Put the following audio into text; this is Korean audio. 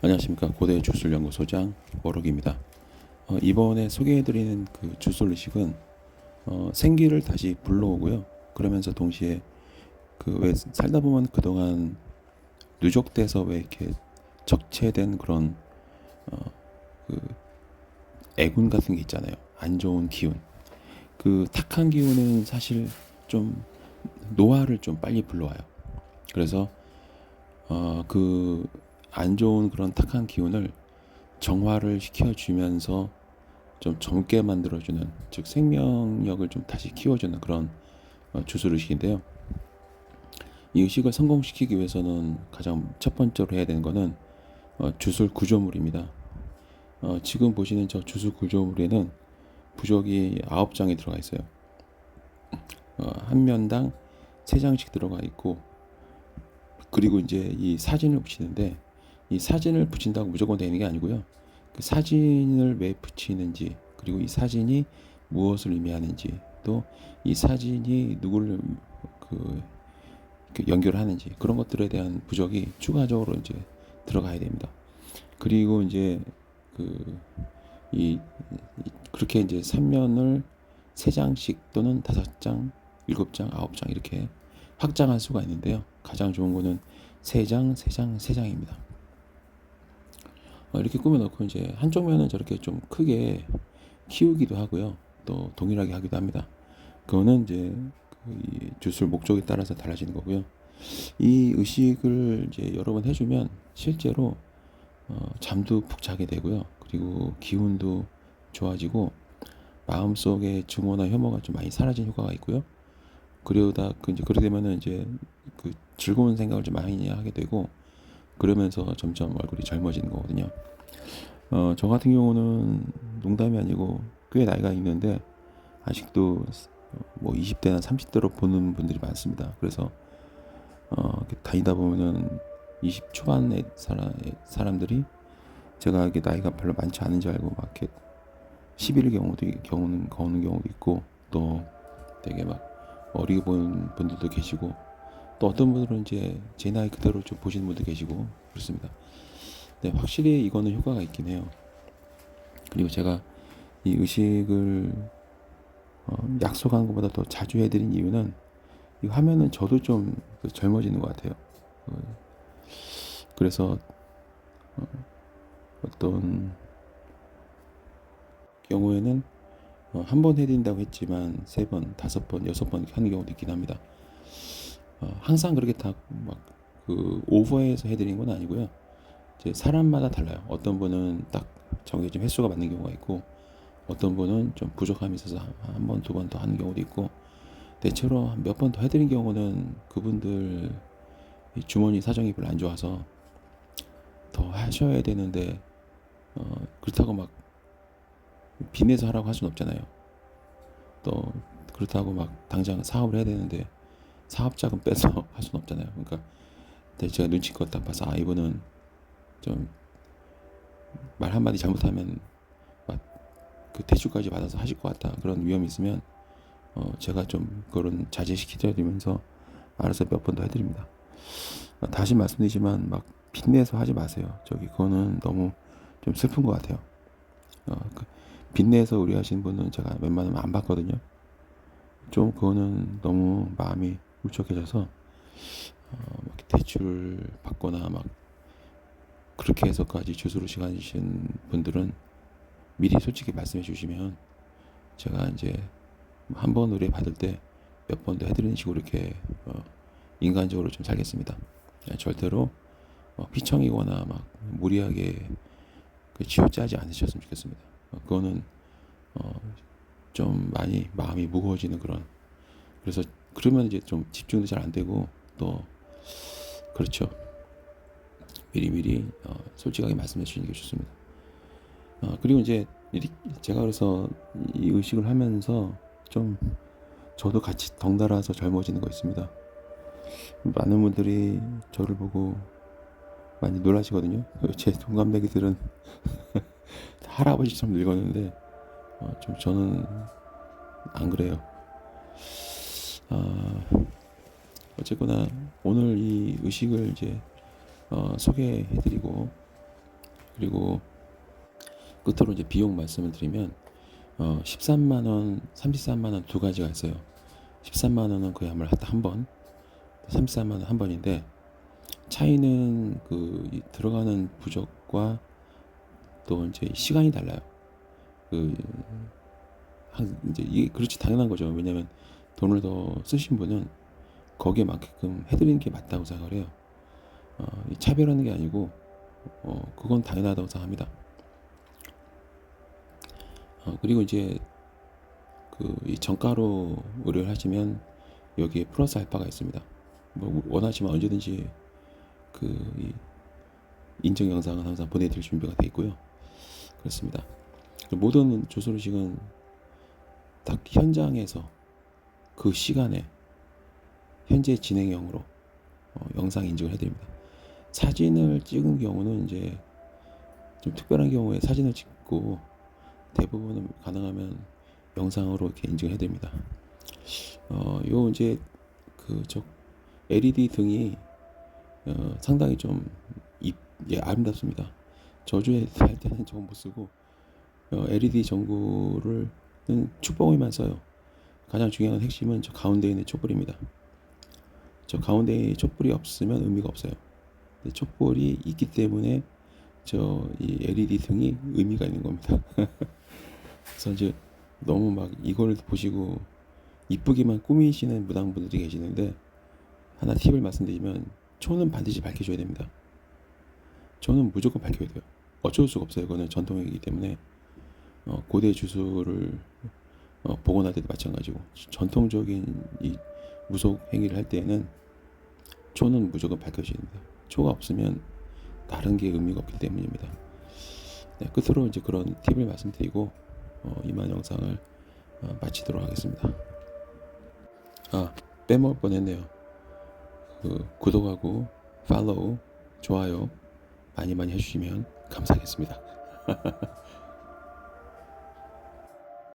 안녕하십니까 고대 주술 연구소장 워럭입니다. 어, 이번에 소개해드리는 그 주술 의식은 어, 생기를 다시 불러오고요. 그러면서 동시에 그 왜 살다 보면 그동안 누적돼서 왜 이렇게 적체된 그런 어, 그 애군 같은 게 있잖아요. 안 좋은 기운. 그 탁한 기운은 사실 좀 노화를 좀 빨리 불러와요. 그래서 어, 그 안 좋은 그런 탁한 기운을 정화를 시켜주면서 좀 젊게 만들어주는 즉 생명력을 좀 다시 키워주는 그런 어, 주술 의식인데요. 이 의식을 성공시키기 위해서는 가장 첫 번째로 해야 되는 거는 어, 주술 구조물입니다. 어, 지금 보시는 저 주술 구조물에는 부적이 아홉 장이 들어가 있어요. 어, 한 면당 세 장씩 들어가 있고 그리고 이제 이 사진을 붙이는데 이 사진을 붙인다고 무조건 되는 게 아니고요. 그 사진을 왜 붙이는지 그리고 이 사진이 무엇을 의미하는지 또 이 사진이 누구를 그, 그 연결하는지 그런 것들에 대한 부적이 추가적으로 이제 들어가야 됩니다. 그리고 이제 그 이 그렇게 이제 삼면을 세 장씩 또는 다섯 장, 일곱 장, 아홉 장 이렇게 확장할 수가 있는데요. 가장 좋은 거는 세 장, 세 장, 세 장입니다. 어, 이렇게 꾸며놓고 이제 한쪽 면은 저렇게 좀 크게 키우기도 하고요. 또 동일하게 하기도 합니다. 그거는 이제 그이 주술 목적에 따라서 달라지는 거고요. 이 의식을 이제 여러 번 해주면 실제로 어, 잠도 푹 자게 되고요. 그리고 기운도 좋아지고 마음속에 증오나 혐오가 좀 많이 사라진 효과가 있고요. 그러다 그 이제 그러게 되면은 이제 그 즐거운 생각을 좀 많이 하게 되고 그러면서 점점 얼굴이 젊어지는 거거든요. 어, 저 같은 경우는 농담이 아니고 꽤 나이가 있는데 아직도 뭐 20대나 30대로 보는 분들이 많습니다. 그래서 어, 다니다 보면은 20 초반의 사람, 사람들이 제가 이게 나이가 별로 많지 않은 줄 알고 막 이렇게 11일 경우도 경우는 거는 경우도 있고 또 되게 막 어리게 보이는 분들도 계시고 또 어떤 분들은 이제 제 나이 그대로 좀 보시는 분도 계시고 그렇습니다. 네, 확실히 이거는 효과가 있긴 해요. 그리고 제가 이 의식을 어, 약속한 것보다 더 자주 해드린 이유는 이 화면은 저도 좀 젊어지는 것 같아요. 어, 그래서 어, 어떤 경우에는 어, 한번 해드린다고 했지만 세 번, 다섯 번, 여섯 번 하는 경우도 있긴 합니다. 어, 항상 그렇게 다 막 그 오버해서 해드리는 건 아니고요. 이제 사람마다 달라요. 어떤 분은 딱 정해진 횟수가 맞는 경우가 있고 어떤 분은 좀 부족함이 있어서 한 번, 두 번 더 하는 경우도 있고 대체로 몇 번 더 해드린 경우는 그분들 이 주머니 사정이 별로 안 좋아서 더 하셔야 되는데 어, 그렇다고 막 빚내서 하라고 할 수는 없잖아요. 또 그렇다고 막 당장 사업을 해야 되는데 사업 자금 빼서 할 수는 없잖아요. 그러니까 근데 제가 눈치껏 딱 봐서 아 이분은 좀 말 한마디 잘못하면 막 그 대출까지 받아서 하실 것 같다 그런 위험이 있으면 어 제가 좀 그런 자제시켜드리면서 알아서 몇 번 더 해드립니다. 어, 다시 말씀드리지만 막 빚내서 하지 마세요. 저기 그거는 너무 좀 슬픈 것 같아요. 어, 그 빚내서 의뢰하시는 분은 제가 웬만하면 안 받거든요. 좀 그거는 너무 마음이 울적해져서 어, 막 대출 받거나 막 그렇게 해서까지 주소로 시간이신 분들은 미리 솔직히 말씀해 주시면 제가 이제 한 번 의뢰 받을 때 몇 번 더 해드리는 식으로 이렇게 어, 인간적으로 좀 살겠습니다. 예, 절대로 어, 피청이거나 막 무리하게 그 쥐어짜지 않으셨으면 좋겠습니다. 어, 그거는 어, 좀 많이 마음이 무거워지는 그런 그래서 그러면 이제 좀 집중도 잘 안 되고 또 그렇죠. 미리미리 어, 솔직하게 말씀해 주시는 게 좋습니다. 어, 그리고 이제 이- 제가 그래서 이 의식을 하면서 좀 저도 같이 덩달아서 젊어지는 거 있습니다. 많은 분들이 저를 보고 많이 놀라시거든요. 제 동갑내기들은 할아버지처럼 늙었는데 어, 좀 저는 안 그래요. 아, 어쨌거나 오늘 이 의식을 이제 어, 소개해드리고 그리고 끝으로 이제 비용 말씀을 드리면 어, 13만 원, 33만 원 두 가지가 있어요. 13만 원은 아마 한 번, 33만 원 한 번인데 차이는 그이 들어가는 부적과 또 이제 시간이 달라요. 그 한, 이제 이게 그렇지 당연한 거죠. 왜냐면 돈을 더 쓰신 분은 거기에 맞게끔 해드리는 게 맞다고 생각을 해요. 어, 이 차별하는 게 아니고 어, 그건 당연하다고 생각합니다. 어, 그리고 이제 그이 정가로 의뢰를 하시면 여기에 플러스 알파가 있습니다. 뭐 원하시면 언제든지 그이 인증 영상은 항상 보내드릴 준비가 되어 있고요. 그렇습니다. 모든 조소식은 딱 현장에서 그 시간에 현재 진행형으로 어, 영상 인증을 해드립니다. 사진을 찍은 경우는 이제 좀 특별한 경우에 사진을 찍고 대부분은 가능하면 영상으로 이렇게 인증을 해드립니다. 어, 요 이제 그저 LED 등이 어, 상당히 좀 이, 예, 아름답습니다. 저주에 할 때는 저거 못 쓰고 어, LED 전구를 축봉에만 써요. 가장 중요한 핵심은 저 가운데 있는 촛불입니다. 저 가운데에 촛불이 없으면 의미가 없어요. 촛불이 있기 때문에 저 이 LED 등이 의미가 있는 겁니다. 그래서 이제 너무 막 이걸 보시고 이쁘게만 꾸미시는 무당분들이 계시는데 하나 팁을 말씀드리면 초는 반드시 밝혀줘야 됩니다. 초는 무조건 밝혀야 돼요. 어쩔 수가 없어요. 이거는 전통이기 때문에 어, 고대 주술을 어, 복원할 때도 마찬가지고 전통적인 이 무속 행위를 할 때에는 초는 무조건 됩니다. 초가 없으면 다른 게 의미가 없기 때문입니다. 네, 끝으로 이제 그런 팁을 말씀드리고 어, 이만 영상을 어, 마치도록 하겠습니다. 아 빼먹을 뻔했네요. 그 구독하고 팔로우, 좋아요 많이 많이 해주시면 감사하겠습니다.